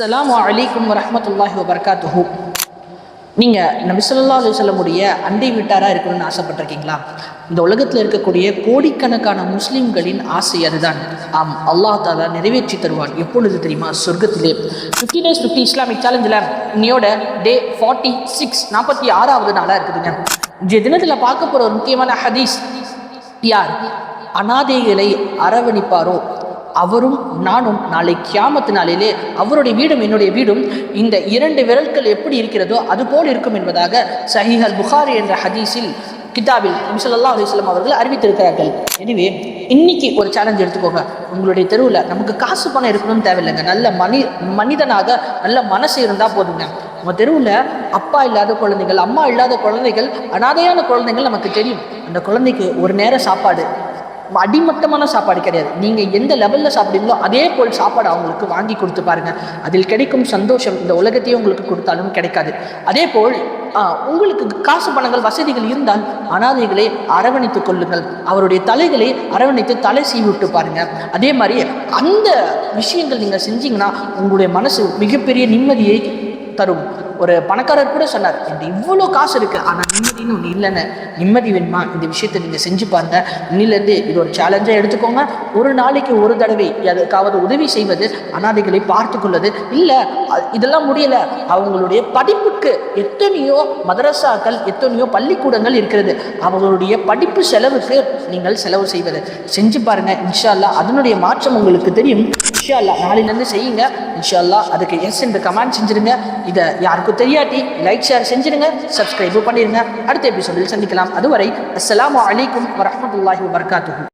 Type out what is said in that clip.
அஸ்லாம் அலைக்கும் வரமத்துல்லாஹி வபர்காத்துஹூ. நீங்கள் நபி சொல்லா அலைஹி வஸல்லமுடைய அண்டை வீட்டாராக இருக்கணும்னு ஆசைப்பட்டிருக்கீங்களா? இந்த உலகத்தில் இருக்கக்கூடிய கோடிக்கணக்கான முஸ்லீம்களின் ஆசை அதுதான். ஆம் அல்லாஹ் தாலா நிறைவேற்றி தருவான். எப்பொழுது தெரியுமா? சொர்க்கத்திலே. ஃபிஃப்டி டேஸ் ஃபிஃப்டி இஸ்லாமிக் சேலஞ்சில் இன்னையோட டே ஃபார்ட்டி சிக்ஸ் நாற்பத்தி ஆறாவது நாளாக இருக்குதுங்க. இன்றைய தினத்தில் பார்க்க போகிற ஒரு முக்கியமான ஹதீஸ் யார்? அனாதைகளை அரவணிப்பாரோ? அவரும் நானும் நாளை கியாமத்து நாளிலே அவருடைய வீடும் என்னுடைய வீடும் இந்த இரண்டு விரல்கள் எப்படி இருக்கிறதோ அதுபோல் இருக்கும் என்பதாக சஹீஹ் அல் புகாரி என்ற ஹதீஸில் கிதாபில் நபிசல்லா அலிஸ்லாம் அவர்கள் அறிவித்திருக்கிறார்கள். எனவே இன்னைக்கு ஒரு சேலஞ்ச் எடுத்துக்கோங்க. உங்களுடைய தெருவில் நமக்கு காசு பணம் இருக்கணும்னு தேவையில்லைங்க. நல்ல மனி மனிதனாக நல்ல மனசு இருந்தால் போதுங்க. உங்கள் தெருவில் அப்பா இல்லாத குழந்தைகள் அம்மா இல்லாத குழந்தைகள் அனாதையான குழந்தைகள் நமக்கு தெரியும். அந்த குழந்தைக்கு ஒரு நேரம் சாப்பாடு அடிமட்டமான சாப்பாடு கிடையாது. நீங்கள் எந்த லெவலில் சாப்பிடுங்களோ அதே போல் சாப்பாடு அவங்களுக்கு வாங்கி கொடுத்து பாருங்கள் அதில் கிடைக்கும் சந்தோஷம் இந்த உலகத்தையே உங்களுக்கு கொடுத்தாலும் கிடைக்காது. அதே போல் உங்களுக்கு காசு பணங்கள் வசதிகள் இருந்தால் அனாதைகளை அரவணைத்துக் கொள்ளுங்கள். அவருடைய தலைகளை அரவணைத்து தலை சீவி விட்டு பாருங்க. அதே மாதிரி அந்த விஷயங்கள் நீங்கள் செஞ்சீங்கன்னா உங்களுடைய மனசு மிகப்பெரிய நிம்மதியை தரும். ஒரு பணக்காரர் கூட சொன்னார் என்கிட்ட இவ்வளோ காசு இருக்குது ஆனால் நிம்மதின்னு ஒன்று இல்லைன்னு. நிம்மதி வேணுமா? இந்த விஷயத்தை நீங்கள் செஞ்சு பாருங்க. இன்னிலேருந்து இது ஒரு சேலஞ்சாக எடுத்துக்கோங்க. ஒரு நாளைக்கு ஒரு தடவை அதுக்காவது உதவி செய்வது அனாதைகளை பார்த்து கொள்வது இல்லை இதெல்லாம் முடியலை. அவங்களுடைய படிப்புக்கு எத்தனையோ மதரசாக்கள் எத்தனையோ பள்ளிக்கூடங்கள் இருக்கிறது. அவங்களுடைய படிப்பு செலவுக்கு நீங்கள் செலவு செய்வது. செஞ்சு பாருங்கள் இன்ஷா அதனுடைய மாற்றம் உங்களுக்கு தெரியும். இன்ஷா நாளிலேருந்து செய்யுங்க. இன்ஷா அல்லாஹ் அதுக்கு எஸ் என்று கமெண்ட் செஞ்சுருங்க. இதை யாருக்கும் தெரியாட்டி லைக் ஷேர் செஞ்சிருங்க சப்ஸ்கிரைபும் பண்ணிடுங்க. அடுத்த எபிசோடில் சந்திக்கலாம். அதுவரை அஸ்லாம் அலைக்கும் வரஹ்மத்துல்லாஹி வபரகாத்துஹு.